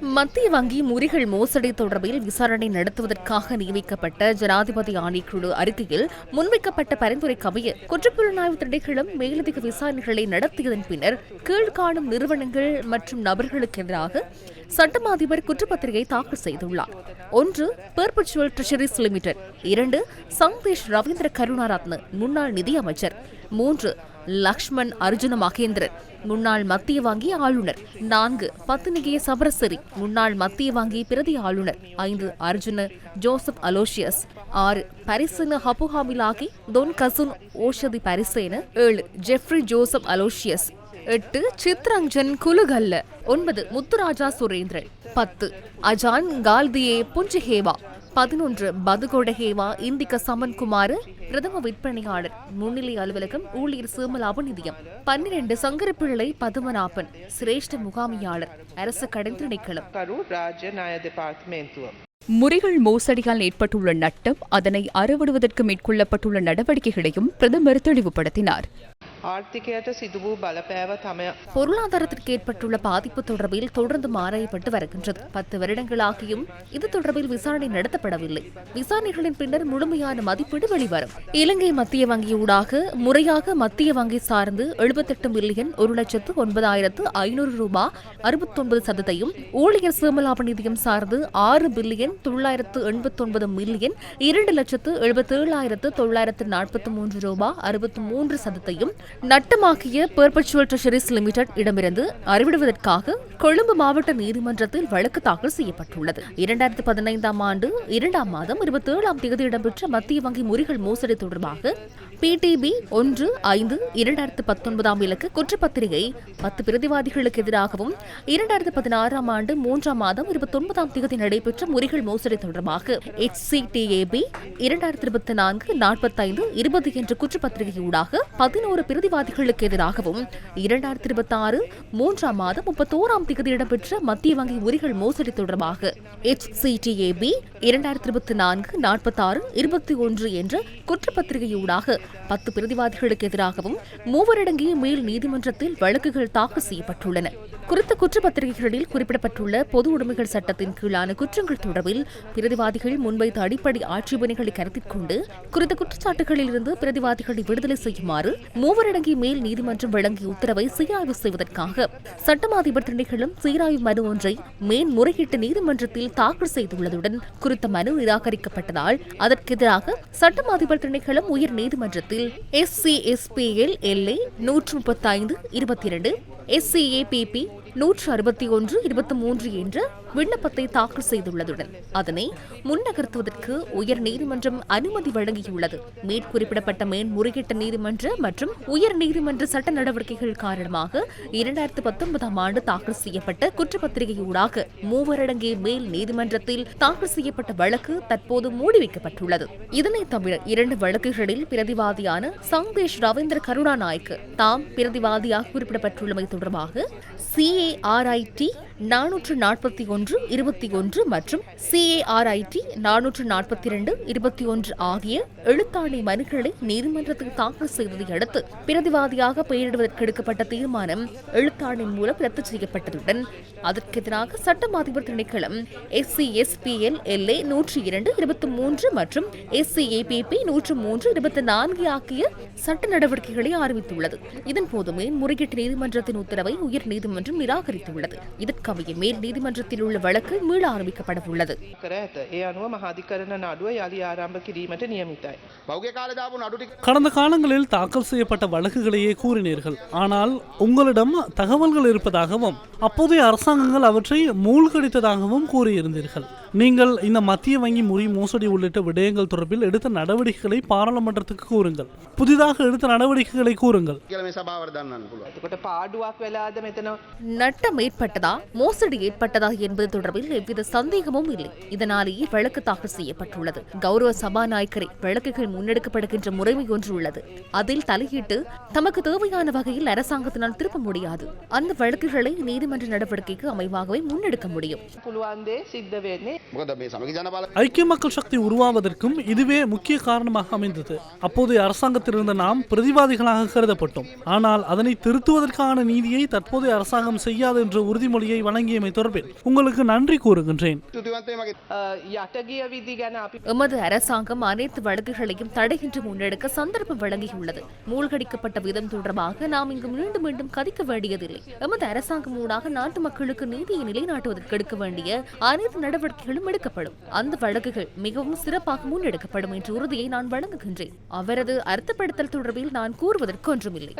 மத்திய வங்கி முறிகள் மோசடி தொடர்பில் விசாரணை நடத்துவதற்காக நியமிக்கப்பட்ட ஜனாதிபதி ஆணைக்குழு அறிக்கையில் முன்வைக்கப்பட்ட பரிந்துரைக்கமைய குற்றப்புலனாய்வு திணைக்களம் மேலதிக விசாரணைகளை நடத்தியதன் பின்னர் கீழ்காணும் நிறுவனங்கள் மற்றும் நபர்களுக்கு எதிராக சட்டம் அதிபர் குற்றப்பத்திரிகை தாக்கல் செய்துள்ளார். ஒன்று பெர்பச்சுவல் ட்ரெஷரிஸ் லிமிடெட் இரண்டு சந்தேஷ் ரவீந்திர கருணாரத்ன முன்னாள் நிதியமைச்சர். மூன்று லக்ஷ்மண் அர்ஜுன மகேந்திரன். முன்னாள் மத்திய வங்கி ஆளுநர். நான்கு பத்தினிகிய சபரசரி. முன்னாள் மத்திய வங்கி பிரதி ஆளுநர். ஐந்து அர்ஜுன ஜோசப் அலோசியஸ் ஆறு பரிசன ஹபுஹாமிலாகி தொன் கசுன் ஓஷதி பரிசேன. ஏழு ஜெஃப்ரி ஜோசப் அலோசியஸ் எட்டு சித்ரஞ்சன் குலுகல்ல. ஒன்பது முத்துராஜா சுரேந்திரன். பத்து அஜான் கால்தியே புஞ்சஹேவா பதினொன்று பதுகோடஹேவா இந்திக்க சமன்குமார் பிரதம விற்பனையாளர். முன்னிலை அலுவலகம் ஊழியர் சோமலாப நிதியம். பன்னிரண்டு சங்கரப்பிள்ளை பதுமநாபன் சிரேஷ்ட முகாமியாளர் அரசு கடன் திணைக்களம் முறைகள் மோசடியால் ஏற்பட்டுள்ள நட்டம் அதனை அறவிடுவதற்கு மேற்கொள்ளப்பட்டுள்ள நடவடிக்கைகளையும் பிரதமர் தெளிவுபடுத்தினார். பொருளாதாரத்திற்கு ஏற்பட்டுள்ள பாதிப்பு தொடர்பில் தொடர்ந்து ஆராயப்பட்டு வருகின்றது. பத்து வருடங்களாகியும் இது தொடர்பில் விசாரணை நடத்தப்படவில்லை. விசாரணைகளின் பின்னர் முழுமையான மதிப்பீடு வெளிவரும். இலங்கை மத்திய வங்கியூடாக முறையாக மத்திய வங்கி சார்ந்து எழுபத்தெட்டு மில்லியன் ஒரு லட்சத்து ஒன்பதாயிரத்து ஐநூறு ரூபாய் அறுபத்தொன்பது சதத்தையும் ஊழியர் சேமலாப நிதியம் சார்ந்து ஆறு பில்லியன் தொள்ளாயிரத்து எண்பத்தொன்பது மில்லியன் இரண்டு லட்சத்து எழுபத்தேழாயிரத்து தொள்ளாயிரத்து நாற்பத்தி மூன்று ரூபாய் அறுபத்தி மூன்று சதத்தையும் நட்டமாக்கிய பெர்பச்சுவல் ட்ரெஷரிஸ் லிமிடெட் இடமிருந்து அறிவிடுவதற்காக கொழும்பு மாவட்ட நீதிமன்றத்தில் வழக்கு தாக்கல் செய்யப்பட்டுள்ளது. இரண்டாயிரத்தி பதினைந்தாம் ஆண்டு இரண்டாம் மாதம் இருபத்தி ஏழாம் தேதி இடம்பெற்ற மத்திய வங்கி முறிகள் மோசடி தொடர்பாக பிடிபி ஒன்று ஐந்து இரண்டாயிரத்து பத்தொன்பதாம் இலக்கு குற்றப்பத்திரிகை பத்து பிரதிவாதிகளுக்கு எதிராகவும் இரண்டாயிரத்து பதினாறாம் ஆண்டு மூன்றாம் மாதம் இருபத்தி ஒன்பதாம் தேதி நடைபெற்ற முறிகள் மோசடி தொடர்பாக எச்சிடிஏபி இரண்டாயிரத்தி இருபத்தி நான்கு நாற்பத்தைந்து இருபது என்ற குற்றப்பத்திரிகையூடாக பதினோரு பிரதிவாதிகளுக்கு எதிராகவும் இரண்டாயிரத்தி இருபத்தி ஆறு மூன்றாம் மாதம் முப்பத்தோராம் தேதி இடம்பெற்ற மத்திய வங்கி உரிகள் மோசடி தொடர்பாக எச் சிடிஏபி இரண்டாயிரத்தி இருபத்தி நான்கு நாற்பத்தாறு இருபத்தி ஒன்று என்ற குற்றப்பத்திரிகையூடாக பத்து பிரதிவாதிகளுக்கு எதிராகவும் மூவரடங்கிய மேல் நீதிமன்றத்தில் வழக்குகள் தாக்கல் செய்யப்பட்டுள்ளன. குறித்த குற்றப்பத்திரிகைகளில் குறிப்பிடப்பட்டுள்ள பொது உடைமைகள் சட்டத்தின் கீழான குற்றங்கள் தொடர்பில் பிரதிவாதிகள் முன்வைத்த அடிப்படை ஆட்சேபனைகளை கருத்தில் கொண்டு குறித்த குற்றச்சாட்டுகளிலிருந்து பிரதிவாதிகளை விடுதலை செய்யுமாறு மூவரடங்கிய மேல் நீதிமன்றம் வழங்கிய உத்தரவை சீராய்வு செய்வதற்காக சட்டமா அதிபர் திணைக்களம் சீராய்வு மனு ஒன்றை மேன்முறையீட்டு நீதிமன்றத்தில் தாக்கல் செய்துள்ளதுடன் குறித்த மனு நிராகரிக்கப்பட்டதால் அதற்கு எதிராக சட்டமா அதிபர் திணைக்களம் உயர் நீதிமன்றத்தில் எஸ் சி எஸ்பிஎல் எல்ஏ நூற்று முப்பத்தி ஐந்து இருபத்தி இரண்டு எஸ்சிஏபிபி நூற்று அறுபத்தி ஒன்று இருபத்தி மூன்று என்ற விண்ணப்பத்தை தாக்கல் செய்துள்ளதுடன் அதனை முன்னகர்த்துவதற்கு உயர் நீதிமன்றம் அனுமதி வழங்கியுள்ளது. மேற்குறிப்பிடப்பட்ட மேன்முறையீட்டு நீதிமன்ற மற்றும் உயர் நீதிமன்ற சட்ட நடவடிக்கைகள் காரணமாக இரண்டாயிரத்து பத்தொன்பதாம் ஆண்டு தாக்கல் செய்யப்பட்ட குற்றப்பத்திரிகையூடாக மூவரடங்கிய மேல் நீதிமன்றத்தில் தாக்கல் செய்யப்பட்ட வழக்கு தற்போது மூடி வைக்கப்பட்டுள்ளது இதனை தவிர இரண்டு வழக்குகளில் பிரதிவாதியான சந்தேஷ் ரவீந்திர கருணாநாயக்கு தாம் பிரதிவாதியாக குறிப்பிடப்பட்டுள்ளமை தொடர்பாக சிஏஆர்ஐடி நானூற்று நாற்பத்தி ஒன்று இருபத்தி ஒன்று மற்றும் சிஏஆர்ஐடி நானூற்று நாற்பத்தி இரண்டு இருபத்தி ஒன்று ஆகிய எழுத்தாணை மனுக்களை நீதிமன்றத்தில் தாக்கல் செய்ததை அடுத்து பிரதிவாதியாக பெயரிடுவதற்கு எடுக்கப்பட்ட தீர்மானம் எழுத்தாணை மூலம் ரத்து செய்யப்பட்டதுடன் அதற்கு எதிராக சட்டம் அதிபர் திணைக்களம் எஸ்சி எஸ்பிஎல் எல்ஏ நூற்றி இரண்டு இருபத்தி மூன்று மற்றும் எஸ்சிஏபிபி நூற்று மூன்று இருபத்தி நான்கு ஆகிய சட்ட நடவடிக்கைகளை ஆரம்பித்துள்ளது. இதன்போது மேன்முறையீட்டு நீதிமன்றத்தின் உத்தரவை உயர் நீதிமன்றம் நிராகரித்துள்ளது. இதற்கு மேல் நீதிமன்றத்தில் உள்ள வழக்கு மீள ஆரம்பிக்கப்பட உள்ளது. கடந்த காலங்களில் தாக்கல் செய்யப்பட்ட வழக்குகளையே கூறினீர்கள். ஆனால் உங்களிடம் தகவல்கள் இருப்பதாகவும் அப்போதைய அரசாங்கங்கள் அவற்றை மூழ்கடித்ததாகவும் கூறியிருந்தீர்கள். நீங்கள் இந்த மத்திய வங்கி முறை மோசடி உள்ளிட்ட விடயங்கள் தொடர்பில் எடுத்த நடவடிக்கைகளை பாராளுமன்றத்துக்கு கூறுங்கள். புதிதாக எடுத்த நடவடிக்கைகளை கூறுங்கள். நட்டம் ஏற்பட்டதா? மோசடி ஏற்பட்டதா என்பது தொடர்பில் எவ்வித சந்தேகமும் இல்லை. இதனாலேயே வழக்கு தாக்கல் செய்யப்பட்டுள்ளது. கௌரவ சபாநாயகரை வழக்குகள் முன்னெடுக்கப்படுகின்ற முறைமை ஒன்று உள்ளது. அதில் தலையிட்டு தமக்கு தேவையான வகையில் அரசாங்கத்தினால் திருப்ப முடியாது. அந்த வழக்குகளை நீதிமன்ற நடவடிக்கைக்கு அமைவாகவே முன்னெடுக்க முடியும். சித்த வேதனை ஐக்கிய மக்கள் சக்தி உருவாவதற்கும் இதுவே முக்கிய காரணமாக அமைந்தது. அப்போது அரசாங்கத்திலிருந்த நாம் பிரதிவாதிகளாக கருதப்பட்டோம். ஆனால் அதனை திருத்துவதற்கான நீதியை தற்போதைய அரசாங்கம் செய்யாது என்ற உறுதிமொழியை வழங்கியமை தொடர்பில் உங்களுக்கு நன்றி கூறுகின்றேன். எமது அரசாங்கம் அனைத்து வழக்குகளையும் தடைகின்ற முன்னெடுக்க சந்தர்ப்பம் வழங்கியுள்ளது. மூழ்கடிக்கப்பட்ட விதம் தொடர்பாக நாம் இங்கு மீண்டும் மீண்டும் கதிக்க வேண்டியதில்லை. எமது அரசாங்கம் ஊடாக நாட்டு மக்களுக்கு நீதியை நிலைநாட்டுவதற்கு எடுக்க வேண்டிய அனைத்து நடவடிக்கை நடவடிக்கைகளும் எடுக்கப்படும். அந்த வழக்குகள் மிகவும் சிறப்பாக முன்னெடுக்கப்படும் என்ற உறுதியை நான் வழங்குகின்றேன். அவரது அர்த்தப்படுத்தல் தொடர்பில் நான் கூறுவதற்கு ஒன்றுமில்லை.